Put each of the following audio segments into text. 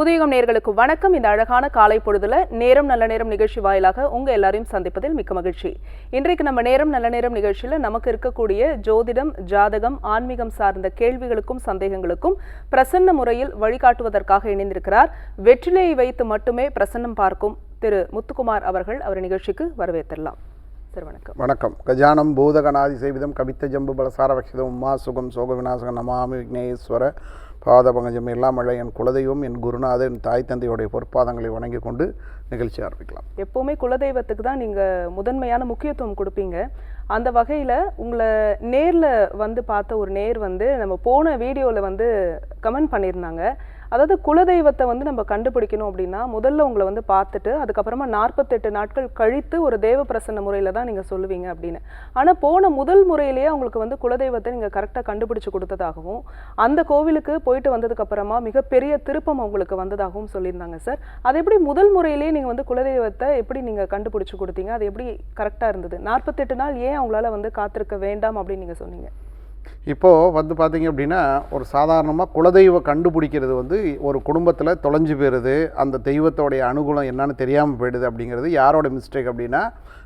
புதியகம் நேர்களுக்கு வணக்கம். இந்த அழகான காலை பொழுதுல நேரம் நல்ல நேரம் நிகழ்ச்சி வாயிலாக உங்க எல்லாரையும் சந்திப்பதில் மிக்க மகிழ்ச்சி. இன்றைக்கு நம்ம நேரம் நல்ல நேரம் நிகழ்ச்சியில நமக்கு இருக்கக்கூடிய ஜோதிடம் ஜாதகம் ஆன்மீகம் சார்ந்த கேள்விகளுக்கும் சந்தேகங்களுக்கும் பிரசன்ன முறையில் வழிகாட்டுவதற்காக இணைந்திருக்கிறார். வெற்றிலையை வைத்து மட்டுமே பிரசன்னம் பார்க்கும் திரு முத்துக்குமார் அவர்கள் அவர் நிகழ்ச்சிக்கு வரவேற்றலாம் சார் வணக்கம். வணக்கம். கஜானம் பூதகணாதி செய்விதம் கவித்த ஜம்பு பலசார வக்ஷிதம் உமா சுகம் சோக விநாசகம் நமாமி விக்னேஸ்வர பாதபங்கஜம் எல்லாம் மழை என் குலதெய்வம் என் குருநாதன் என் தாய் தந்தையுடைய பொற்பாதங்களை வணங்கி கொண்டு நிகழ்ச்சி ஆரம்பிக்கலாம். எப்போவுமே குலதெய்வத்துக்கு தான் நீங்கள் முதன்மையான முக்கியத்துவம் கொடுப்பீங்க. அந்த வகையில் உங்களை நேரில் வந்து பார்த்த ஒரு நேர் வந்து நம்ம போன வீடியோவில் வந்து கமெண்ட் பண்ணியிருந்தாங்க. அதாவது குலதெய்வத்தை வந்து நம்ம கண்டுபிடிக்கணும் அப்படின்னா முதல்ல உங்களை வந்து பார்த்துட்டு அதுக்கப்புறமா நாற்பத்தெட்டு நாட்கள் கழித்து ஒரு தேவ பிரசன்ன முறையில் தான் நீங்கள் சொல்லுவீங்க அப்படின்னு. ஆனால் போன முதல் முறையிலேயே அவங்களுக்கு வந்து குலதெய்வத்தை நீங்கள் கரெக்டாக கண்டுபிடிச்சு கொடுத்ததாகவும் அந்த கோவிலுக்கு போயிட்டு வந்ததுக்கப்புறமா மிகப்பெரிய திருப்பம் அவங்களுக்கு வந்ததாகவும் சொல்லியிருந்தாங்க சார். அது எப்படி முதல் முறையிலேயே நீங்கள் வந்து குலதெய்வத்தை எப்படி நீங்கள் கண்டுபிடிச்சு கொடுத்தீங்க? அது எப்படி கரெக்டாக இருந்தது? நாற்பத்தெட்டு நாள் ஏன் அவங்களால வந்து காத்திருக்க வேண்டாம் அப்படின்னு நீங்கள் சொன்னீங்க? இப்போது வந்து பார்த்தீங்க அப்படின்னா ஒரு சாதாரணமாக குலதெய்வம் கண்டுபிடிக்கிறது வந்து ஒரு குடும்பத்தில் தொலைஞ்சு போயிடுது அந்த தெய்வத்தோடைய அனுகூலம் என்னன்னு தெரியாமல் போயிடுது அப்படிங்கிறது யாரோட மிஸ்டேக் அப்படின்னா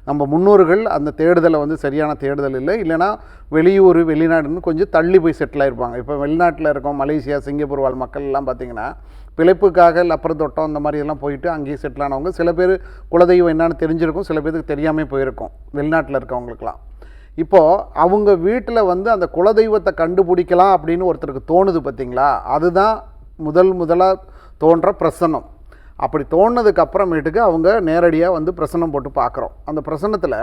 நம்ம முன்னோர்கள் அந்த தேடுதலை வந்து சரியான தேடுதல் இல்லை. இல்லைன்னா வெளியூர் வெளிநாடுன்னு கொஞ்சம் தள்ளி போய் செட்டில் ஆகிருப்பாங்க இப்போ வெளிநாட்டில் இருக்கோம் மலேசியா சிங்கப்பூர் வாழ் மக்கள்லாம் பார்த்திங்கன்னா பிழைப்புக்காக லப்பர் தொட்டம் அந்த மாதிரி எல்லாம் போயிட்டு அங்கேயே செட்டில் ஆனவங்க சில பேர் குலதெய்வம் என்னென்னு தெரிஞ்சிருக்கும் சில பேருக்கு தெரியாமல் போயிருக்கும் வெளிநாட்டில் இருக்கவங்களுக்குலாம் இப்போது அவங்க வீட்டில் வந்து அந்த குலதெய்வத்தை கண்டுபிடிக்கலாம் அப்படின்னு ஒருத்தருக்கு தோணுது பார்த்தீங்களா அதுதான் முதல் முதலாக தோன்ற பிரசன்னம் அப்படி தோணுனதுக்கு அப்புறமேட்டுக்கு அவங்க நேரடியாக வந்து பிரசனம் போட்டு பார்க்குறோம் அந்த பிரசனத்தில்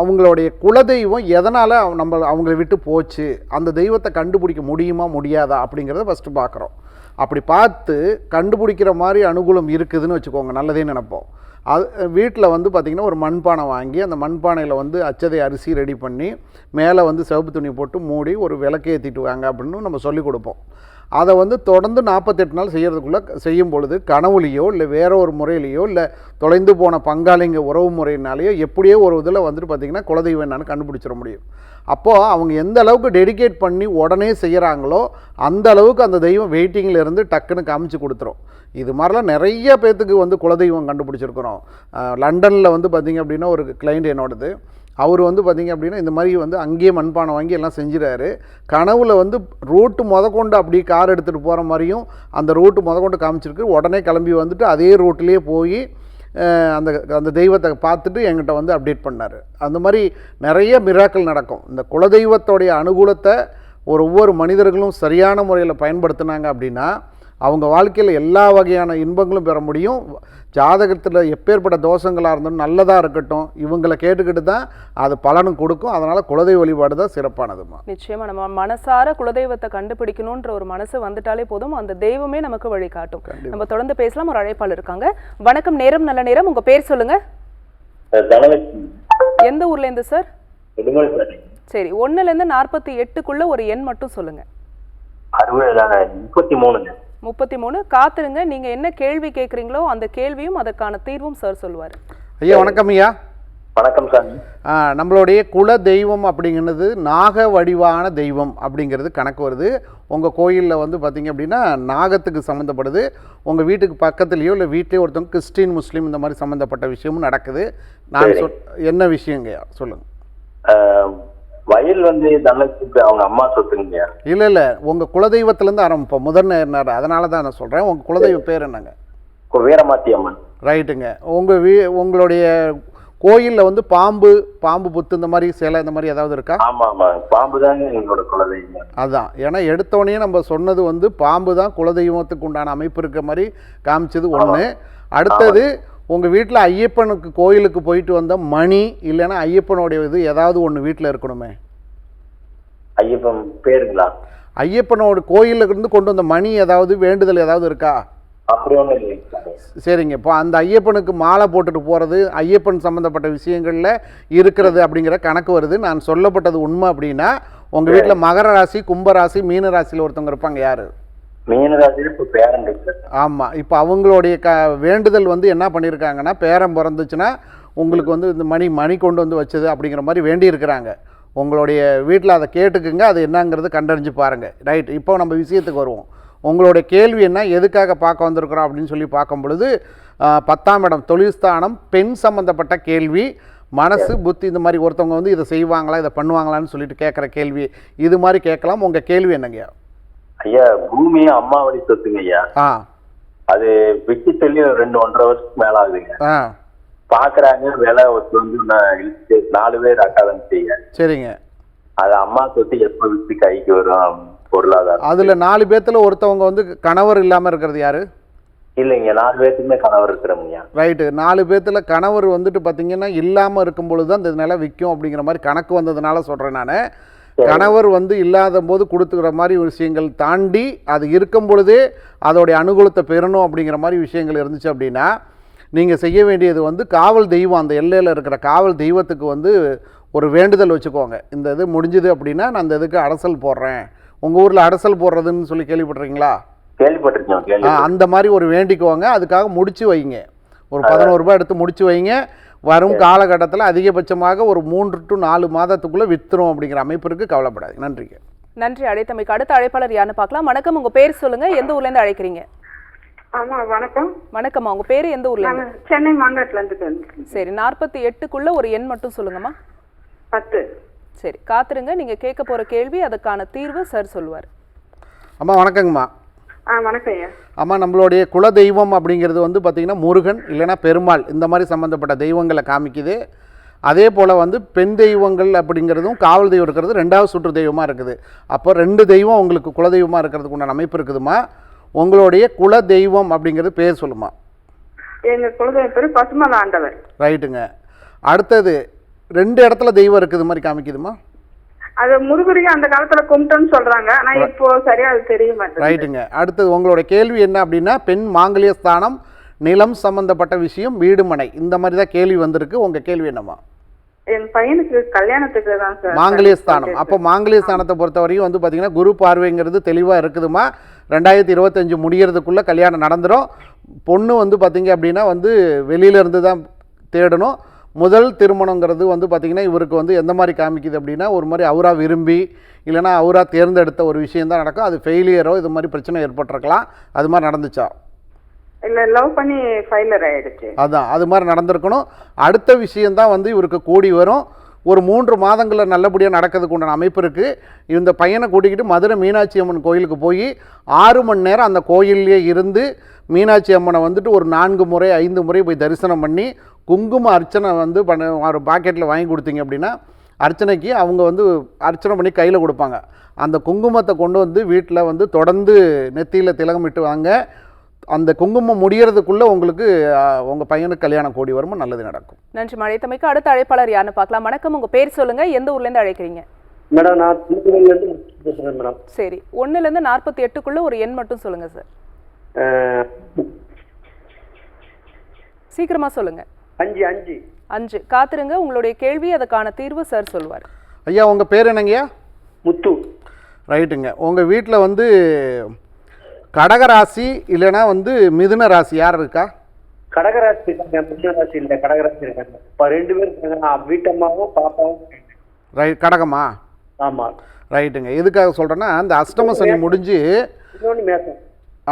அவங்களுடைய குலதெய்வம் எதனால் நம்ம அவங்கள விட்டு போச்சு? அந்த தெய்வத்தை கண்டுபிடிக்க முடியுமா முடியாதா அப்படிங்கிறத ஃபஸ்ட்டு பார்க்குறோம் அப்படி பார்த்து கண்டுபிடிக்கிற மாதிரி அனுகூலம் இருக்குதுன்னு வச்சுக்கோங்க நல்லதே நினைப்போம். அது வீட்டில் வந்து பார்த்திங்கன்னா ஒரு மண்பானை வாங்கி அந்த மண்பானையில் வந்து அச்சதை அரிசி ரெடி பண்ணி மேலே வந்து சிவப்பு துணி போட்டு மூடி ஒரு விளக்கு ஏற்றிட்டு வாங்க அப்படின்னு நம்ம சொல்லிக் கொடுப்போம். அதை வந்து தொடர்ந்து நாற்பத்தெட்டு நாள் செய்கிறதுக்குள்ளே செய்யும் பொழுது கனவுலையோ இல்லை வேற ஒரு முறையிலையோ இல்லை தொலைந்து போன பங்காளிங்க உறவு முறையினாலேயோ எப்படியோ ஒரு இதில் வந்துட்டு பார்த்திங்கன்னா குலதெய்வம் என்னன்னு கண்டுபிடிச்சிட முடியும். அப்போது அவங்க எந்த அளவுக்கு டெடிகேட் பண்ணி உடனே செய்கிறாங்களோ அந்த அளவுக்கு அந்த தெய்வம் வெயிட்டிங்கில் இருந்து டக்குன்னு காமிச்சு கொடுத்துரும். இது மாதிரிலாம் நிறைய பேர்த்துக்கு வந்து குலதெய்வம் கண்டுபிடிச்சிருக்கிறோம். லண்டனில் வந்து பார்த்திங்க அப்படின்னா ஒரு கிளைண்ட் என்னோடது. அவர் வந்து பார்த்திங்க அப்படின்னா இந்த மாதிரி வந்து அங்கேயே மண்பானை வாங்கி எல்லாம் செஞ்சுறாரு. கனவுல வந்து ரோட்டு முதக்கொண்டு அப்படியே கார் எடுத்துகிட்டு போகிற மாதிரியும் அந்த ரோட்டு முதக்கொண்டு காமிச்சிருக்கு. உடனே கிளம்பி வந்துட்டு அதே ரோட்டிலே போய் அந்த அந்த தெய்வத்தை பார்த்துட்டு என்கிட்ட வந்து அப்டேட் பண்ணார். அந்த மாதிரி நிறைய மிராக்கள் நடக்கும். இந்த குலதெய்வத்தோடைய அனுகூலத்தை ஒரு ஒவ்வொரு மனிதர்களும் சரியான முறையில் பயன்படுத்தினாங்க அப்படின்னா அவங்க வாழ்க்கையில் எல்லா வகையான இன்பங்களும் பெற முடியும். ஜாதகத்தில் எப்பேற்பட்ட தோஷங்களாக இருந்தாலும் நல்லதாக இருக்கட்டும். இவங்களை கேட்டுக்கிட்டு தான் அது பலனும் கொடுக்கும். அதனால் குலதெய்வ வழிபாடு தான் சிறப்பானதுமா நிச்சயமா நம்ம மனசார குலதெய்வத்தை கண்டுபிடிக்கணும்ன்ற ஒரு மனசு வந்துட்டாலே போதும். அந்த தெய்வமே நமக்கு வழி காட்டும் நம்ம தொடர்ந்து பேசலாம். ஒரு அழைப்பாளர் இருக்காங்க. வணக்கம் நேரம் நல்ல நேரம். உங்க பேர் சொல்லுங்க. தனலட்சுமி. எந்த ஊர்ல இருந்து சார்? சரி ஒண்ணுல இருந்து நாற்பத்தி எட்டுக்குள்ள ஒரு எண் மட்டும் சொல்லுங்க. அறுபது முப்பத்தி மூணுங்க. முப்பத்தி மூணு. காத்துருங்க. நீங்க என்ன கேள்வி கேட்குறீங்களோ அந்த கேள்வியும் அதற்கான தீர்வும் சார் சொல்லுவார். ஐயா வணக்கம் ஐயா. வணக்கம் சாமி ஆ, நம்மளுடைய குல தெய்வம் அப்படிங்கிறது நாக வடிவான தெய்வம் அப்படிங்கிறது கணக்கு வருது. உங்கள் கோயிலில் வந்து பார்த்தீங்க அப்படின்னா நாகத்துக்கு சம்மந்தப்படுது உங்கள் வீட்டுக்கு பக்கத்துலேயோ இல்லை வீட்லேயோ ஒருத்தவங்க கிறிஸ்டின் முஸ்லீம் இந்த மாதிரி சம்மந்தப்பட்ட விஷயமும் நடக்குது. நான் சொல் என்ன விஷயங்கய்யா சொல்லுங்கள் வயல் வந்து தனலட்சுமி அவங்க அம்மா சொத்துங்க. இல்லை இல்லை. உங்கள் குலதெய்வத்துலேருந்து ஆரம்பிப்போம். முதல் நேரம் அதனால தான் நான் சொல்கிறேன் உங்கள் குலதெய்வம் பேர் என்னங்க? வீரமாத்தி அம்மன் ரைட்டுங்க. உங்கள் வீ உங்களுடைய கோயிலில் வந்து பாம்பு பாம்பு புத்து இந்த மாதிரி சிலை இந்த மாதிரி ஏதாவது இருக்கா? ஆமா ஆமா. பாம்பு தாங்க எங்களோட குலதெய்வம். அதான். ஏன்னா எடுத்தோடனே நம்ம சொன்னது வந்து பாம்பு தான் குலதெய்வத்துக்கு உண்டான அமைப்பு இருக்க மாதிரி காமிச்சது ஒன்று அடுத்தது உங்கள் வீட்டில் ஐயப்பனுக்கு கோயிலுக்கு போயிட்டு வந்த மணி இல்லைன்னா ஐயப்பனுடைய இது ஏதாவது ஒன்று வீட்டில் இருக்கணுமே? ஐயப்பன் பேருங்களா? ஐயப்பனோட கோயிலுக்கு இருந்து கொண்டு வந்த மணி ஏதாவது வேண்டுதல் ஏதாவது இருக்கா? அப்படி இல்லைங்க சாமி. சரிங்க இப்போ அந்த ஐயப்பனுக்கு மாலை போட்டுட்டு போகிறது ஐயப்பன் சம்மந்தப்பட்ட விஷயங்களில் இருக்கிறது அப்படிங்கிற கணக்கு வருது. நான் சொல்லப்பட்டது உண்மை அப்படின்னா உங்கள் வீட்டில் மகர ராசி கும்ப ராசி மீன ராசியில் ஒருத்தவங்க இருப்பாங்க யார்? ஆமாம் இப்போ அவங்களுடைய க வேண்டுதல் வந்து என்ன பண்ணியிருக்காங்கன்னா பேரம் பிறந்துச்சுன்னா உங்களுக்கு வந்து இந்த மணி மணி கொண்டு வந்து வச்சது அப்படிங்கிற மாதிரி வேண்டியிருக்கிறாங்க. உங்களுடைய வீட்டில் அதை கேட்டுக்குங்க அது என்னங்கிறது கண்டறிஞ்சு பாருங்கள் ரைட் இப்போ நம்ம விஷயத்துக்கு வருவோம். உங்களுடைய கேள்வி என்ன எதுக்காக பார்க்க வந்திருக்கிறோம் அப்படின்னு சொல்லி பார்க்கும் பொழுது பத்தாம் இடம் தொழில்ஸ்தானம் பெண் சம்பந்தப்பட்ட கேள்வி மனசு புத்தி இந்த மாதிரி ஒருத்தவங்க வந்து இதை செய்வாங்களா இதை பண்ணுவாங்களான்னு சொல்லிட்டு கேட்குற கேள்வி. இது மாதிரி கேட்கலாம். உங்கள் கேள்வி என்னங்கய்யா? ஐயா பூமியும் அம்மா வழி சொத்துங்க ஐயா ஆ. அது விட்டு ஒரு ரெண்டு ஒன்றரை வருஷத்துக்கு மேல ஆகுதுங்க. ஆ. பாக்குறாங்க விலை வந்து நாலு பேர் அக்கா தம்பிங்க சரிங்க. அது அம்மா சொத்து எப்ப விட்டு கைக்கு வரும்? பொருளாதாரம். அதில் நாலு பேர்த்தில் ஒருத்தவங்க வந்து கணவர் இல்லாமல் இருக்கிறது யாரு? இல்லைங்க நாலு பேர்த்துக்குமே கணவர் இருக்கிறோம்யா ரைட்டு. நாலு பேர்த்தில் கணவர் வந்துட்டு பார்த்தீங்கன்னா இல்லாமல் இருக்கும் பொழுது தான் இந்த நிலம் விற்கும் அப்படிங்கிற மாதிரி கணக்கு வந்ததுனால சொல்கிறேன் நான். கணவர் வந்து இல்லாத போது கொடுத்துக்கிற மாதிரி விஷயங்கள் தாண்டி அது இருக்கும் பொழுதே அதோடைய அனுகூலத்தை பெறணும் அப்படிங்கிற மாதிரி விஷயங்கள் இருந்துச்சு அப்படின்னா நீங்கள் செய்ய வேண்டியது வந்து காவல் தெய்வம். அந்த எல்லையில் இருக்கிற காவல் தெய்வத்துக்கு வந்து ஒரு வேண்டுதல் வச்சுக்கோங்க. இந்த இது முடிஞ்சுது அப்படின்னா நான் அந்த இதுக்கு அடசல் போடுறேன். உங்கள் ஊரில் அடசல் போடுறதுன்னு சொல்லி கேள்விப்பட்டிருக்கீங்களா? கேள்விப்பட்டிருக்கோம் ஆ, கேள்வி அந்த மாதிரி ஒரு வேண்டிக்குவாங்க அதுக்காக முடிச்சு வைங்க. ஒரு பதினோரு ரூபாய் எடுத்து முடிச்சு வைங்க. வரும் காலகட்டத்தில் அதிகபட்சமாக ஒரு மூன்று டு நாலு மாதத்துக்குள்ளே வித்துரும் அப்படிங்கிற அமைப்பு இருக்கு. கவலைப்படாது நன்றிங்க. நன்றி அழைத்தமைக்கு அடுத்த அழைப்பாளர் யாருன்னு பார்க்கலாம். வணக்கம். உங்க பேர் சொல்லுங்க. எந்த ஊர்ல இருந்து அழைக்கிறீங்க? ஆமா வணக்கம். வணக்கம்மா. உங்க பேர் எந்த ஊர்ல நாங்க சென்னை மாங்காட்டுல இருந்து சரி நாற்பத்தி எட்டுக்குள்ள ஒரு எண் மட்டும் சொல்லுங்கம்மா. பத்து. சரி காத்துருங்க. நீங்க கேட்க போற கேள்வி அதுக்கான தீர்வு சார் சொல்லுவார். அம்மா வணக்கங்கம்மா. ஆ வணக்கம் ஐயா. அம்மா நம்மளுடைய குல தெய்வம் அப்படிங்கிறது வந்து பார்த்திங்கன்னா முருகன் இல்லைன்னா பெருமாள் இந்த மாதிரி சம்மந்தப்பட்ட தெய்வங்களை காமிக்குது. அதே போல் வந்து பெண் தெய்வங்கள் அப்படிங்கிறதும் காவல் தெய்வம் இருக்கிறது ரெண்டாவது சுற்று தெய்வமாக இருக்குது. அப்போ ரெண்டு தெய்வம் உங்களுக்கு குல தெய்வமாக இருக்கிறதுக்கு உண்டான அமைப்பு இருக்குதுமா உங்களுடைய குல தெய்வம் அப்படிங்கிறது பேர் சொல்லுமா? எங்க குலதெய்வ பேரு பசுமல ஆண்டவர். ரைட்டுங்க. அடுத்தது ரெண்டு இடத்துல தெய்வம் இருக்குது மாதிரி காமிக்குதுமா? அது முருகரையும் அந்த காலத்துல கும்பிட்டோன்னு சொல்றாங்க. ஆனா இப்போ சரியா அது தெரிய மாட்டேங்குது. ரைட்டுங்க. அடுத்தது உங்களோட கேள்வி என்ன அப்படின்னா பெண் மாங்கல்ய ஸ்தானம் நிலம் சம்பந்தப்பட்ட விஷயம் வீடு மனை. இந்த மாதிரி தான் கேள்வி வந்திருக்கு. உங்கள் கேள்வி என்னம்மா? என் பையனுக்கு கல்யாணத்துக்கு தான் சார் மாங்கல்ய ஸ்தானம். அப்போ மாங்கல்ய ஸ்தானத்தை பொறுத்தவரையும் வந்து பார்த்தீங்கன்னா குரு பார்வைங்கிறது தெளிவாக இருக்குதுமா? ரெண்டாயிரத்தி இருபத்தஞ்சு முடியறதுக்குள்ளே கல்யாணம் நடந்துடும் பொண்ணு வந்து பார்த்தீங்க அப்படின்னா வந்து வெளியில இருந்து தான் தேடணும். முதல் திருமணங்கிறது வந்து பார்த்திங்கன்னா இவருக்கு வந்து எந்த மாதிரி காமிக்குது அப்படின்னா ஒரு மாதிரி அவரா விரும்பி இல்லைன்னா அவரா தேர்ந்தெடுத்த ஒரு விஷயம் தான் நடக்கும். அது ஃபெயிலியரோ இது மாதிரி பிரச்சனை ஏற்பட்டிருக்கலாம். அது மாதிரி நடந்துச்சா? இல்ல லவ் பண்ணி ஃபைலர் ஆயிடுச்சு. அதான் அது மாதிரி நடந்திருக்கணும். அடுத்த விஷயந்தான் வந்து இவருக்கு கூடி வரும். ஒரு மூன்று மாதங்களில் நல்லபடியாக நடக்கிறதுக்கு உண்டான அமைப்பு இருக்குது இந்த பையனை கூட்டிக்கிட்டு மதுரை மீனாட்சி அம்மன் கோயிலுக்கு போய் ஆறு மணி நேரம் அந்த கோயிலே இருந்து மீனாட்சி அம்மனை வந்துட்டு ஒரு நான்கு முறை ஐந்து முறை போய் தரிசனம் பண்ணி குங்கும அர்ச்சனை வந்து பண்ண ஒரு பாக்கெட்டில் வாங்கி கொடுத்தீங்க அப்படின்னா அர்ச்சனைக்கு அவங்க வந்து அர்ச்சனை பண்ணி கையில் கொடுப்பாங்க. அந்த குங்குமத்தை கொண்டு வந்து வீட்டில் வந்து தொடர்ந்து நெத்தியில் திலகமிட்டு வாங்க. அந்த குங்குமம் முடியறதுக்குள்ளே உங்களுக்கு உங்கள் பையனுக்கு கல்யாணம் கூடி வருமோ நல்லது நடக்கும். நன்றி அழைத்தமைக்கு அடுத்த அழைப்பாளர் யாருன்னு பார்க்கலாம். வணக்கம். உங்க பேர் சொல்லுங்க. எந்த ஊர்ல இருந்து அழைக்கிறீங்க? மேடம் நான் திருப்பதியிலேருந்து பேசுகிறேன் மேடம். சரி. ஒண்ணுல இருந்து நாற்பத்தி எட்டுக்குள்ள ஒரு எண் மட்டும் சொல்லுங்க சார். அஹ், சீக்கிரமா சொல்லுங்க. அஞ்சு அஞ்சு. அஞ்சு. காத்துருங்க. உங்களுடைய கேள்வி அதுக்கான தீர்வு சார் சொல்லுவார் ஐயா உங்கள் பேர் என்னங்கய்யா? முத்து. ரைட்டுங்க. உங்கள் வீட்டில் வந்து கடகராசி இல்லைன்னா வந்து மிதுன ராசி யார் இருக்கா? கடகராசி இருக்காங்க மிதுன ராசி இல்லை கடகராசி இருக்காங்க. இப்போ ரெண்டு பேர் இருக்காங்க நான் வீட்டம்மாவும் பாப்பாவும். ரைட் கடகமா? ஆமாம் ரைட்டுங்க. எதுக்காக சொல்கிறேன்னா அந்த அஷ்டம சனி முடிஞ்சு இன்னொன்று மேசம்.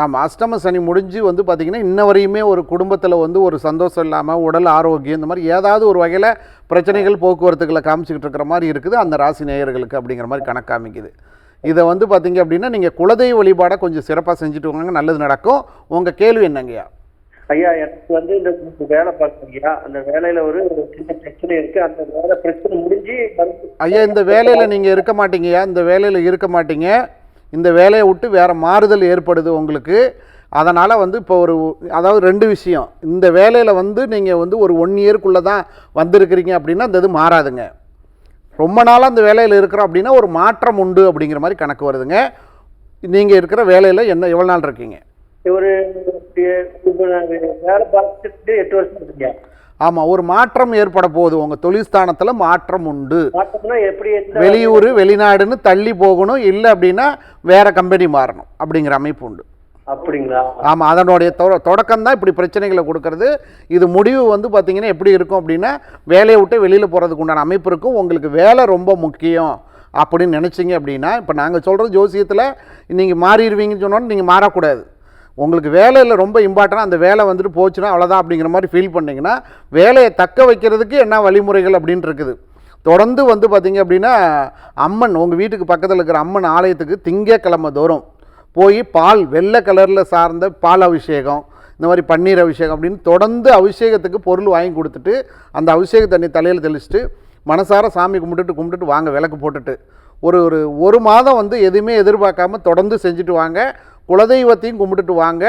ஆமாம் அஷ்டம சனி முடிஞ்சு வந்து பார்த்திங்கன்னா இன்ன வரையுமே ஒரு குடும்பத்தில் வந்து ஒரு சந்தோஷம் இல்லாமல் உடல் ஆரோக்கியம் இந்த மாதிரி ஏதாவது ஒரு வகையில் பிரச்சனைகள் போக்குவரத்துக்களை காமிச்சிக்கிட்டு இருக்கிற மாதிரி இருக்குது அந்த ராசி நேயர்களுக்கு அப்படிங்கிற மாதிரி கணக்கு காமிக்குது. இதை வந்து பார்த்தீங்க அப்படின்னா நீங்கள் குலதெய்வ வழிபாடை கொஞ்சம் சிறப்பாக செஞ்சுட்டு வாங்க. நல்லது நடக்கும். உங்கள் கேள்வி என்னங்கய்யா? ஐயா எனக்கு வந்து இந்த வேலை பார்க்குறீங்க அந்த வேலையில் ஒரு சின்ன பிரச்சனை இருக்குது அந்த வேலை பிரச்சனை முடிஞ்சு ஐயா இந்த வேலையில் நீங்கள் இருக்க மாட்டீங்கய்யா. இந்த வேலையில் இருக்க மாட்டீங்க. இந்த வேலையை விட்டு வேறு மாறுதல் ஏற்படுது உங்களுக்கு. அதனால் வந்து இப்போ ஒரு அதாவது ரெண்டு விஷயம். இந்த வேலையில் வந்து நீங்கள் வந்து ஒரு ஒன் இயர்க்குள்ளே தான் வந்திருக்கிறீங்க அப்படின்னா அந்த இது மாறாதுங்க. ரொம்ப நாளாக அந்த வேலையில் இருக்கிறோம் அப்படின்னா ஒரு மாற்றம் உண்டு அப்படிங்கிற மாதிரி கணக்கு வருதுங்க. நீங்கள் இருக்கிற வேலையில் என்ன எவ்வளோ நாள் இருக்கீங்க? ஒரு வேலை பார்த்துட்டு எட்டு வருஷம் இருக்குங்க ஆமாம் ஒரு மாற்றம் ஏற்பட போகுது. உங்கள் தொழில்ஸ்தானத்தில் மாற்றம் உண்டு. வெளியூர் வெளிநாடுன்னு தள்ளி போகணும். இல்லை அப்படின்னா வேற கம்பெனி மாறணும் அப்படிங்கிற அமைப்பு உண்டு. அப்படிங்களா? ஆமாம் அதனுடைய தொடக்கம் தான் இப்படி பிரச்சனைகளை கொடுக்கறது. இது முடிவு வந்து பார்த்தீங்கன்னா எப்படி இருக்கும் அப்படின்னா வேலையை விட்டு வெளியில் போகிறதுக்கு உண்டான அமைப்பு இருக்கும். உங்களுக்கு வேலை ரொம்ப முக்கியம் அப்படின்னு நினச்சிங்க அப்படின்னா இப்போ நாங்கள் சொல்கிற ஜோசியத்தில் நீங்கள் மாறிடுவீங்கன்னு சொன்னோன்னு நீங்கள் மாறக்கூடாது. உங்களுக்கு வேலையில் ரொம்ப இம்பார்ட்டனாக அந்த வேலை வந்துட்டு போச்சுன்னா அவ்வளோதான் அப்படிங்கிற மாதிரி ஃபீல் பண்ணிங்கன்னா வேலையை தக்க வைக்கிறதுக்கு என்ன வழிமுறைகள் அப்படின்னு இருக்குது. தொடர்ந்து வந்து பார்த்தீங்க அப்படின்னா அம்மன் உங்கள் வீட்டுக்கு பக்கத்தில் இருக்கிற அம்மன் ஆலயத்துக்கு திங்கக்கிழமை தோறும் போய் பால் வெள்ளை கலரில் சார்ந்த பால் அபிஷேகம் இந்த மாதிரி பன்னீர் அபிஷேகம் அப்படின்னு தொடர்ந்து அபிஷேகத்துக்கு பொருள் வாங்கி கொடுத்துட்டு அந்த அபிஷேக தண்ணி தலையில் தெளிச்சுட்டு மனசார சாமி கும்பிட்டுட்டு கும்பிட்டுட்டு வாங்க விளக்கு போட்டுட்டு. ஒரு ஒரு ஒரு மாதம் வந்து எதுவுமே எதிர்பார்க்காம தொடர்ந்து செஞ்சுட்டு வாங்க குலதெய்வத்தையும் கும்பிட்டுட்டு வாங்க.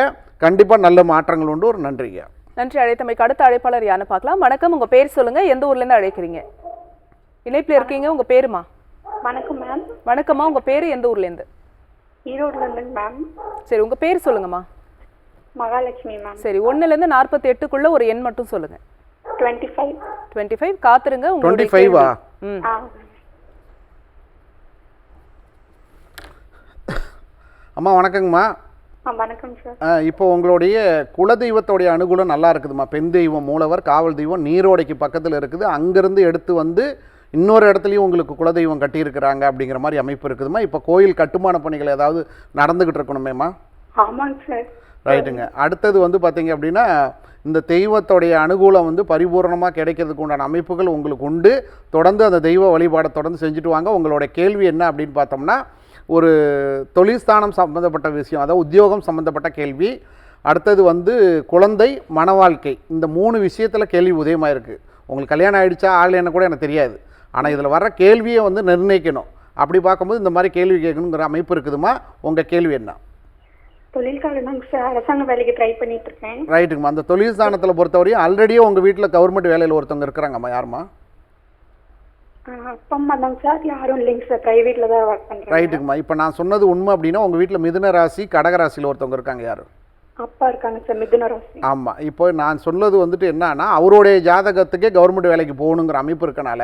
கண்டிப்பாக நல்ல மாற்றங்கள் உண்டு. ஒரு நன்றிங்க நன்றி அழைத்தமைக்கு அடுத்த அழைப்பாளர் யாருன்னு பார்க்கலாம். வணக்கம் உங்க பேர் சொல்லுங்க. எந்த ஊர்ல இருந்து அழைக்கிறீங்க? இணைப்புல இருக்கீங்க. உங்க பேருமா? வணக்கம் மேம் வணக்கம்மா. உங்க பேரு எந்த ஊர்ல இருந்து ஈரோடுல இருந்துங்க மேம். சரி உங்க பேர் சொல்லுங்கம்மா. மகாலட்சுமி மேம். சரி ஒண்ணுல இருந்து நாற்பத்தி எட்டுக்குள்ள ஒரு எண் மட்டும் சொல்லுங்க. Twenty five. டுவெண்ட்டி ஃபைவ் காத்துருங்க உங்களுடைய 25 -ஆ? கேள்வி. ம். அம்மா வணக்கங்கம்மா. ஆ வணக்கம் சார். இப்போ உங்களுடைய குலதெய்வத்தோடைய அனுகூலம் நல்லா இருக்குதுமா பெண் தெய்வம் மூலவர் காவல் தெய்வம் நீரோடைக்கு பக்கத்தில் இருக்குது. அங்கேருந்து எடுத்து வந்து இன்னொரு இடத்துலையும் உங்களுக்கு குலதெய்வம் கட்டியிருக்கிறாங்க அப்படிங்கிற மாதிரி அமைப்பு இருக்குதுமா இப்போ கோயில் கட்டுமான பணிகள் ஏதாவது நடந்துக்கிட்டு இருக்கணுமேம்மா? ஆமாங்க சார். ரைட்டுங்க. அடுத்தது வந்து பார்த்தீங்க அப்படின்னா இந்த தெய்வத்தோடைய அனுகூலம் வந்து பரிபூரணமாக கிடைக்கிறதுக்கு உண்டான அமைப்புகள் உங்களுக்கு உண்டு. தொடர்ந்து அந்த தெய்வ வழிபாடை தொடர்ந்து செஞ்சுட்டு வாங்க. உங்களோட கேள்வி என்ன அப்படின்னு பார்த்தோம்னா ஒரு தொழில்ஸ்தானம் சம்மந்தப்பட்ட விஷயம் அதாவது உத்தியோகம் சம்மந்தப்பட்ட கேள்வி. அடுத்தது வந்து குழந்தை மன வாழ்க்கை இந்த மூணு விஷயத்தில் கேள்வி உதயமாக இருக்குது உங்களுக்கு கல்யாணம் ஆயிடுச்சா ஆகலைன்னு கூட எனக்கு தெரியாது. ஆனால் இதில் வர்ற கேள்வியை வந்து நிர்ணயிக்கணும். அப்படி பார்க்கும்போது இந்த மாதிரி கேள்வி கேட்கணுங்கிற அமைப்பு இருக்குதுமா? உங்கள் கேள்வி என்ன? அரசாங்க வேலைக்கு ட்ரை பண்ணிட்டு இருக்கேன் ரைட்டுங்கம்மா அந்த தொழில் ஸ்தானத்தில் பொறுத்தவரையும் ஆல்ரெடியே உங்கள் வீட்டில் கவர்மெண்ட் வேலையில் ஒருத்தவங்க இருக்கிறாங்கம்மா. தாங்க சார். யாரும் இல்லைங்க சார். தான் ஒர்க் ரைட்டுங்கம்மா இப்போ நான் சொன்னது உண்மை அப்படின்னா உங்கள் வீட்டில் மிதுன ராசி கடக ராசியில் ஒருத்தவங்க இருக்காங்க யார்? அப்பா இருக்காங்க சார் மிதுன ராசி. ஆமாம் இப்போ நான் சொன்னது வந்துட்டு என்னன்னா அவருடைய ஜாதகத்துக்கே கவர்மெண்ட் வேலைக்கு போகணுங்கிற அமைப்பு இருக்கனால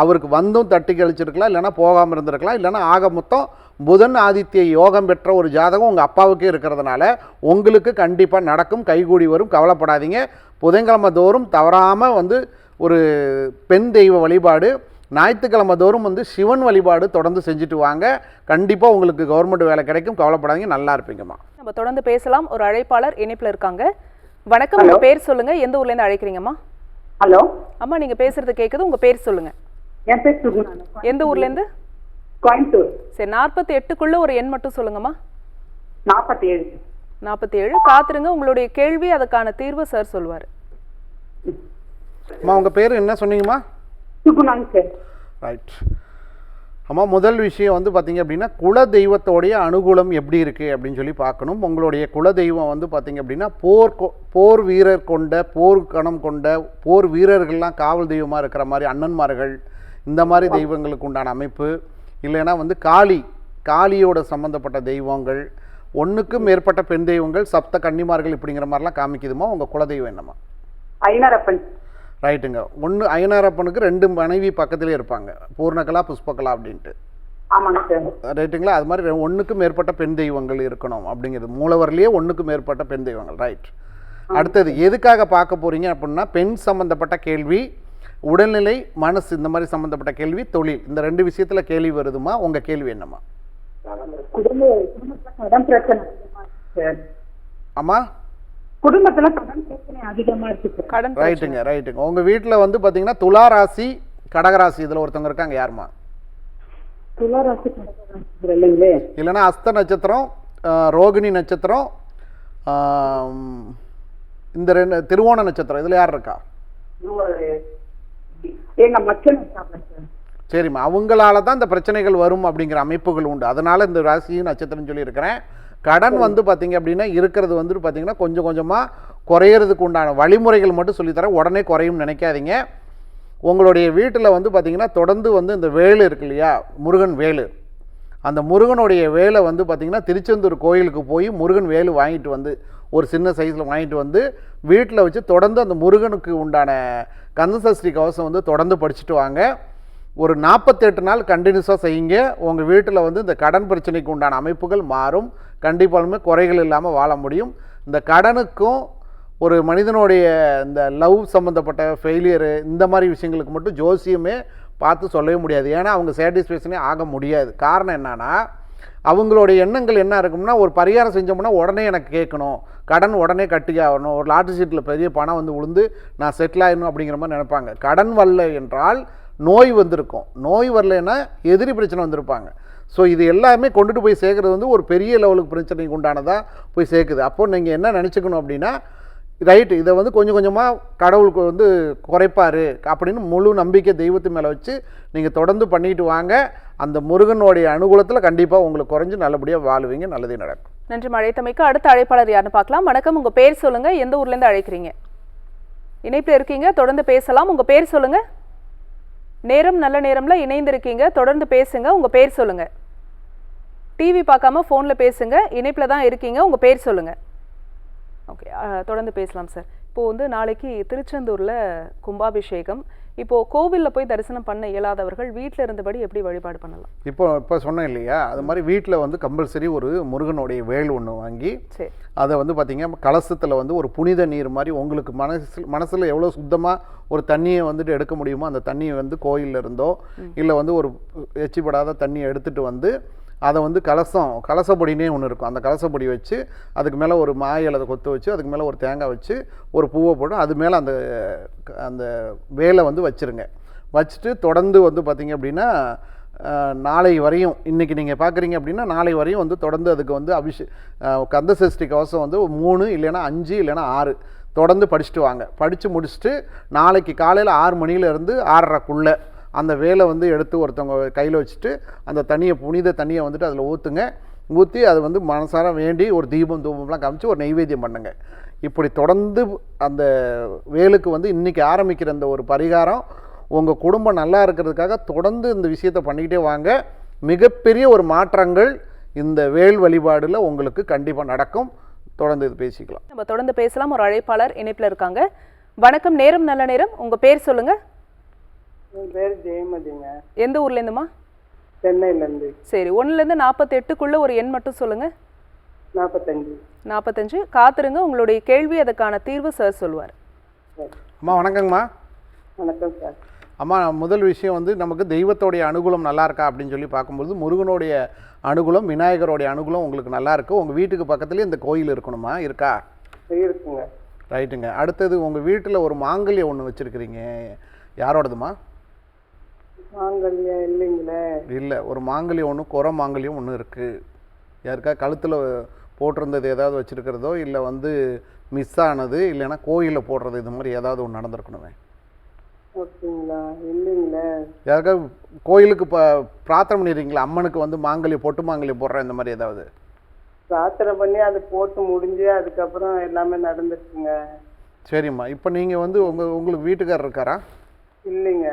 அவருக்கு வந்தும் தட்டி கழிச்சிருக்கலாம் இல்லைன்னா போகாமல் இருந்திருக்கலாம் இல்லைன்னா ஆக மொத்தம் புதன் ஆதித்ய யோகம் பெற்ற ஒரு ஜாதகம் உங்கள் அப்பாவுக்கே இருக்கிறதுனால உங்களுக்கு கண்டிப்பாக நடக்கும் கைகூடி வரும் கவலைப்படாதீங்க. புதன்கிழமை தோறும் தவறாமல் வந்து ஒரு பெண் தெய்வ வழிபாடு ஞாயிற்றுக்கிழமை தோறும் வந்து சிவன் வழிபாடு தொடர்ந்து செஞ்சுட்டு வாங்க. கண்டிப்பாக உங்களுக்கு கவர்மெண்ட் வேலை கிடைக்கும் கவலைப்படாதீங்க நல்லா இருப்பீங்கம்மா. நம்ம தொடர்ந்து பேசலாம். ஒரு அழைப்பாளர் இணைப்புல இருக்காங்க. வணக்கம் உங்க பேர் சொல்லுங்க. எந்த ஊர்ல இருந்து அழைக்கிறீங்கம்மா? ஹலோ. அம்மா நீங்க பேசுறது கேக்குது உங்க பேர் சொல்லுங்க. என் பேர் சுகுணா. எந்த ஊர்ல இருந்து கோயம்புத்தூர். சரி நாற்பத்தி எட்டுக்குள்ள ஒரு எண் மட்டும் சொல்லுங்கம்மா. நாற்பத்தி ஏழு நாற்பத்தி ஏழு காத்துருங்க உங்களுடைய கேள்வி அதுக்கான தீர்வு சார் சொல்லுவார் அம்மா உங்கள் பேர் என்ன சொன்னீங்கம்மா? சுகுணாங்க சார். ரைட் அம்மா முதல் விஷயம் வந்து பார்த்தீங்க அப்படின்னா குல தெய்வத்தோடைய அனுகூலம் எப்படி இருக்குது அப்படின்னு சொல்லி பார்க்கணும். உங்களுடைய குல தெய்வம் வந்து பார்த்தீங்க அப்படின்னா போர் போர் வீரர் கொண்ட போர் கணம் கொண்ட போர் வீரர்கள்லாம் காவல் தெய்வமாக இருக்கிற மாதிரி அண்ணன்மார்கள் இந்த மாதிரி தெய்வங்களுக்கு உண்டான அமைப்பு இல்லைன்னா வந்து காளி காளியோட சம்மந்தப்பட்ட தெய்வங்கள் ஒன்றுக்கும் மேற்பட்ட பெண் தெய்வங்கள் சப்த கன்னிமார்கள் இப்படிங்கிற மாதிரிலாம் காமிக்குதுமா? உங்கள் குலதெய்வம் என்னம்மா? ஐநரப்பன் ரைட்டுங்க. ஒன்று அய்யனாரப்பனுக்கு ரெண்டு மனைவி பக்கத்திலே இருப்பாங்க. பூர்ணகலா புஷ்பகலா அப்படின்ட்டு. ரைட்டுங்களா? அது மாதிரி ஒண்ணுக்கு மேற்பட்ட பெண் தெய்வங்கள் இருக்கணும் அப்படிங்கிறது. மூலவர்லேயே ஒண்ணுக்கு மேற்பட்ட பெண் தெய்வங்கள். ரைட். அடுத்தது எதுக்காக பார்க்க போறீங்க அப்படின்னா பெண் சம்பந்தப்பட்ட கேள்வி உடல்நிலை மனசு இந்த மாதிரி சம்பந்தப்பட்ட கேள்வி தொழில் இந்த ரெண்டு விஷயத்துல கேள்வி வருதுமா? உங்க கேள்வி என்னம்மா? குடும்ப குடும்பத்துல கடன் ரைட்டுங்க ரைட்டுங்க. உங்க வீட்டில் வந்து பார்த்தீங்கன்னா துலா ராசி கடகராசி இதில் ஒருத்தவங்க இருக்காங்க யாருமா இல்லைன்னா அஸ்த நட்சத்திரம் ரோகிணி நட்சத்திரம் ஆம், இந்த ரெண்டு திருவோண நட்சத்திரம் இதில் யார் இருக்கா? எங்க மச்சன் இருக்காங்க சார் சரிம்மா அவங்களால தான் இந்த பிரச்சனைகள் வரும் அப்படிங்கிற அமைப்புகள் உண்டு. அதனால இந்த ராசியும் நட்சத்திரம் சொல்லியிருக்கிறேன். கடன் வந்து பார்த்தீங்க அப்படின்னா இருக்கிறது வந்துட்டு பார்த்தீங்கன்னா கொஞ்சம் கொஞ்சமாக குறையிறதுக்கு உண்டான வழிமுறைகள் மட்டும் சொல்லித்தரேன் உடனே குறையும் நினைக்காதீங்க. உங்களுடைய வீட்டில் வந்து பார்த்தீங்கன்னா தொடர்ந்து வந்து இந்த வேலு இருக்கு இல்லையா? முருகன் வேலு. அந்த முருகனுடைய வேலை வந்து பார்த்திங்கன்னா திருச்செந்தூர் கோயிலுக்கு போய் முருகன் வேலு வாங்கிட்டு வந்து ஒரு சின்ன சைஸில் வாங்கிட்டு வந்து வீட்டில் வச்சு தொடர்ந்து அந்த முருகனுக்கு உண்டான கந்தசஷ்டி கவசம் வந்து தொடர்ந்து படிச்சுட்டு வாங்க. ஒரு நாற்பத்தெட்டு நாள் கண்டினியூஸாக செய்யுங்க. உங்கள் வீட்டில் வந்து இந்த கடன் பிரச்சனைக்கு உண்டான அமைப்புகள் மாறும். கண்டிப்பாலுமே குறைகள் இல்லாமல் வாழ முடியும். இந்த கடனுக்கும் ஒரு மனிதனுடைய இந்த லவ் சம்மந்தப்பட்ட ஃபெயிலியரு இந்த மாதிரி விஷயங்களுக்கு மட்டும் ஜோசியமே பார்த்து சொல்லவே முடியாது. ஏன்னா அவங்க சாட்டிஸ்ஃபேக்ஷனே ஆக முடியாது. காரணம் என்னென்னா அவங்களுடைய எண்ணங்கள் என்ன இருக்கும்னா ஒரு பரிகாரம் செஞ்சோம்னா உடனே எனக்கு கேட்கணும். கடன் உடனே கட்டி ஆகணும். ஒரு லாட்ரி சீட்டில் பெரிய பணம் வந்து விழுந்து நான் செட்டில் ஆகணும் அப்படிங்கிற மாதிரி நினைப்பாங்க. கடன் வரல என்றால் நோய் வந்திருக்கும். நோய் வரலைன்னா எதிரி பிரச்சனை வந்திருப்பாங்க. ஸோ இது எல்லாமே கொண்டுட்டு போய் சேர்க்குறது வந்து ஒரு பெரிய லெவலுக்கு பிரச்சனைக்கு உண்டானதாக போய் சேர்க்குது. அப்போ நீங்கள் என்ன நினச்சிக்கணும் அப்படின்னா ரைட்டு இதை வந்து கொஞ்சம் கொஞ்சமாக கடவுளுக்கு வந்து குறைப்பார் அப்படின்னு முழு நம்பிக்கை தெய்வத்து மேலே வச்சு நீங்கள் தொடர்ந்து பண்ணிட்டு வாங்க. அந்த முருகனுடைய அனுகூலத்தில் கண்டிப்பாக உங்களுக்கு குறைஞ்சு நல்லபடியாக வாழ்வீங்க நல்லதே நடக்கும். நன்றி மழைத்தமைக்கு அடுத்த அழைப்பாளர் யாருன்னு பார்க்கலாம். வணக்கம் உங்கள் பேர் சொல்லுங்கள் எந்த ஊர்லேருந்து அழைக்கிறீங்க? இணைப்பில் இருக்கீங்க தொடர்ந்து பேசலாம். உங்கள் பேர் சொல்லுங்கள் நேரம் நல்ல நேரம்ல இணைந்திருக்கீங்க தொடர்ந்து பேசுங்க உங்கள் பேர் சொல்லுங்கள் டிவி பார்க்காம ஃபோனில் பேசுங்க இணைப்பில் தான் இருக்கீங்க உங்கள் பேர் சொல்லுங்கள் ஓகே தொடர்ந்து பேசலாம் சார் இப்போது வந்து நாளைக்கு திருச்செந்தூரில் கும்பாபிஷேகம். இப்போ கோவில்ல போய் தரிசனம் பண்ண இயலாதவர்கள் வீட்டில் இருந்தபடி எப்படி வழிபாடு பண்ணலாம்? இப்போ இப்போ சொன்னேன் இல்லையா? அது மாதிரி வீட்டில் வந்து கம்பல்சரி ஒரு முருகனுடைய வேல் ஒன்று வாங்கி சரி. அதை வந்து பார்த்தீங்க கலசத்தில் வந்து ஒரு புனித நீர் மாதிரி உங்களுக்கு மனசு மனசில் எவ்வளோ சுத்தமாக ஒரு தண்ணியை வந்துட்டு எடுக்க முடியுமோ அந்த தண்ணியை வந்து கோயில்ல இருந்தோ இல்லை வந்து ஒரு எச்சிப்படாத தண்ணியை எடுத்துகிட்டு வந்து அதை வந்து கலசம் கலசப்பொடினே ஒன்று இருக்கும். அந்த கலசப்பொடி வச்சு அதுக்கு மேலே ஒரு மாய் அதை கொத்து வச்சு அதுக்கு மேலே ஒரு தேங்காய் வச்சு ஒரு பூவை போட்டு அது மேலே அந்த அந்த வேலை வந்து வச்சுருங்க. வச்சுட்டு தொடர்ந்து வந்து பார்த்திங்க அப்படின்னா நாளை வரையும் இன்றைக்கி நீங்கள் பார்க்குறீங்க அப்படின்னா நாளை வரையும் வந்து தொடர்ந்து அதுக்கு வந்து அபிஷே கந்த சஷ்டி கவசம் வந்து மூணு இல்லைன்னா அஞ்சு இல்லைன்னா ஆறு தொடர்ந்து படிச்சுட்டு வாங்க. படித்து முடிச்சுட்டு நாளைக்கு காலையில் ஆறு மணியிலேருந்து ஆறரைக்குள்ளே அந்த வேலை வந்து எடுத்து ஒருத்தவங்க கையில் வச்சுட்டு அந்த தண்ணியை புனித தண்ணியை வந்துட்டு அதில் ஊற்றுங்க ஊற்றி அது வந்து மனசார வேண்டி ஒரு தீபம் தூபம்லாம் காமிச்சு ஒரு நெய்வேத்தியம் பண்ணுங்க. இப்படி தொடர்ந்து அந்த வேலுக்கு வந்து இன்றைக்கி ஆரம்பிக்கிற அந்த ஒரு பரிகாரம் உங்கள் குடும்பம் நல்லா இருக்கிறதுக்காக தொடர்ந்து இந்த விஷயத்தை பண்ணிக்கிட்டே வாங்க. மிகப்பெரிய ஒரு மாற்றங்கள் இந்த வேல் வழிபாடில் உங்களுக்கு கண்டிப்பாக நடக்கும். தொடர்ந்து இது பேசிக்கலாம். நம்ம தொடர்ந்து பேசலாம். ஒரு அழைப்பாளர் இணைப்பில் இருக்காங்க. வணக்கம் நேரம் நல்ல நேரம். உங்கள் பேர் சொல்லுங்கள் என் பேர் ஜெயமதிங்க. எந்த ஊர்ல இருந்துமா சென்னையிலேருந்து. சரி ஒன்றுலேருந்து நாற்பத்தெட்டுக்குள்ள ஒரு எண் மட்டும் சொல்லுங்க. நாற்பத்தஞ்சு நாற்பத்தஞ்சு காத்துருங்க உங்களுடைய கேள்வி அதுக்கான தீர்வு சார் சொல்லுவார். அம்மா வணக்கங்கம்மா. வணக்கம் சார் அம்மா முதல் விஷயம் வந்து நமக்கு தெய்வத்தோடைய அனுகூலம் நல்லா இருக்கா அப்படின்னு சொல்லி பார்க்கும்போது முருகனுடைய அனுகூலம் விநாயகருடைய அனுகூலம் உங்களுக்கு நல்லா இருக்கு. உங்கள் வீட்டுக்கு பக்கத்துலேயே இந்த கோயில் இருக்கணுமா? இருக்கா? இருக்குங்க. ரைட்டுங்க. அடுத்தது உங்கள் வீட்டில் ஒரு மாங்கல்யம் ஒன்று வச்சுருக்கிறீங்க. யாரோடதுமா மாங்கல்யம் இல்லைங்களே? இல்லை ஒரு மாங்கல்யம் ஒன்று குறை மாங்கல்யம் ஒன்று இருக்குது யாருக்கா கழுத்தில் போட்டிருந்தது ஏதாவது வச்சுருக்கிறதோ இல்லை வந்து மிஸ் ஆனது இல்லைன்னா கோயிலில் போடுறது இது மாதிரி ஏதாவது ஒன்று நடந்திருக்கணுமே. ஓகேங்களா இல்லைங்களே. யாருக்கா கோயிலுக்கு இப்போ பிரார்த்தனை பண்ணிடுறீங்களா அம்மனுக்கு வந்து மாங்கல்யம் பொட்டு மாங்கல்யம் போடுறேன் இந்த மாதிரி ஏதாவது? பிரார்த்தனை பண்ணி அது போட்டு முடிஞ்சு அதுக்கப்புறம் எல்லாமே நடந்துருக்குங்க சரிம்மா. இப்போ நீங்கள் வந்து உங்கள் உங்களுக்கு வீட்டுக்காரர் இருக்காரா? இல்லைங்க.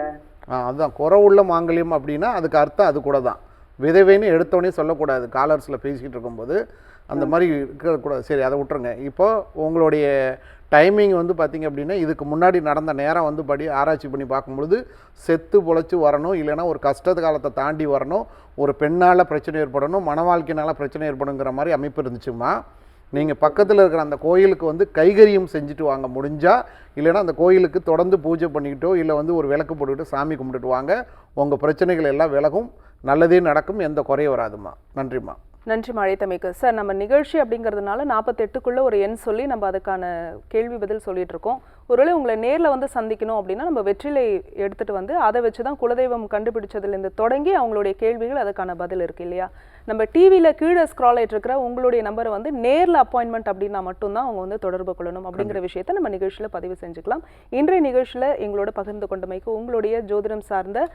அதுதான் குறை உள்ள மாங்கல்யம் அப்படின்னா அதுக்கு அர்த்தம் அது கூட தான். விதவைன்னு எடுத்தோடனே சொல்லக்கூடாது. காலர்ஸில் பேசிக்கிட்டு இருக்கும்போது அந்த மாதிரி இருக்கக்கூடாது. சரி அதை விட்டுருங்க. இப்போ உங்களுடைய டைமிங் வந்து பார்த்திங்க அப்படின்னா இதுக்கு முன்னாடி நடந்த நேரம் வந்து படி ஆராய்ச்சி பண்ணி பார்க்கும்பொழுது செத்து பொழைச்சி வரணும் இல்லைன்னா ஒரு கஷ்டத்து காலத்தை தாண்டி வரணும் ஒரு பெண்ணால் பிரச்சனை ஏற்படணும் மன வாழ்க்கையினால பிரச்சனை ஏற்படுங்கிற மாதிரி அமைப்பு இருந்துச்சுமா? நீங்கள் பக்கத்தில் இருக்கிற அந்த கோயிலுக்கு வந்து கைகரியம் செஞ்சுட்டு வாங்க முடிஞ்சா இல்லைன்னா அந்த கோயிலுக்கு தொடர்ந்து பூஜை பண்ணிக்கிட்டோ இல்லை வந்து ஒரு விளக்கு போட்டுக்கிட்டு சாமி கும்பிட்டுட்டு வாங்க. உங்கள் பிரச்சனைகள் எல்லாம் விலகும். நல்லதே நடக்கும். எந்த குறையும் வராதும்மா. நன்றிம்மா. நன்றி மழைத்தமைக்கு சார் நம்ம நிகழ்ச்சி அப்படிங்கிறதுனால நாற்பத்தெட்டுக்குள்ளே ஒரு எண் சொல்லி நம்ம அதுக்கான கேள்வி பதில் சொல்லிட்டு இருக்கோம். ஒருவேளை உங்களை நேரில் வந்து சந்திக்கணும் அப்படின்னா நம்ம வெற்றிலை எடுத்துட்டு வந்து அதை வச்சு தான் குலதெய்வம் கண்டுபிடிச்சதுலேருந்து தொடங்கி அவங்களுடைய கேள்விகள் அதுக்கான பதில் இருக்கு இல்லையா? நம்ம டிவியில் கீழே ஸ்க்ரால் இருக்கிற உங்களுடைய நம்பரை வந்து நேரில் அப்பாயின்மெண்ட் அப்படின்னா மட்டும்தான் அவங்க வந்து தொடர்பு கொள்ளணும் அப்படிங்கிற விஷயத்தை நம்ம நிகழ்ச்சியில் பதிவு செஞ்சுக்கலாம். இன்றைய நிகழ்ச்சியில் எங்களோட பகிர்ந்து கொண்டமைக்கு உங்களுடைய ஜோதிடம் சார்ந்த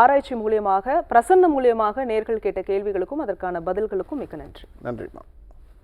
ஆராய்ச்சி மூலியமாக பிரசன்ன மூலியமாக நேர்கள் கேட்ட கேள்விகளுக்கும் அதற்கான பதில்களுக்கும் மிக்க நன்றி. நன்றிம்மா.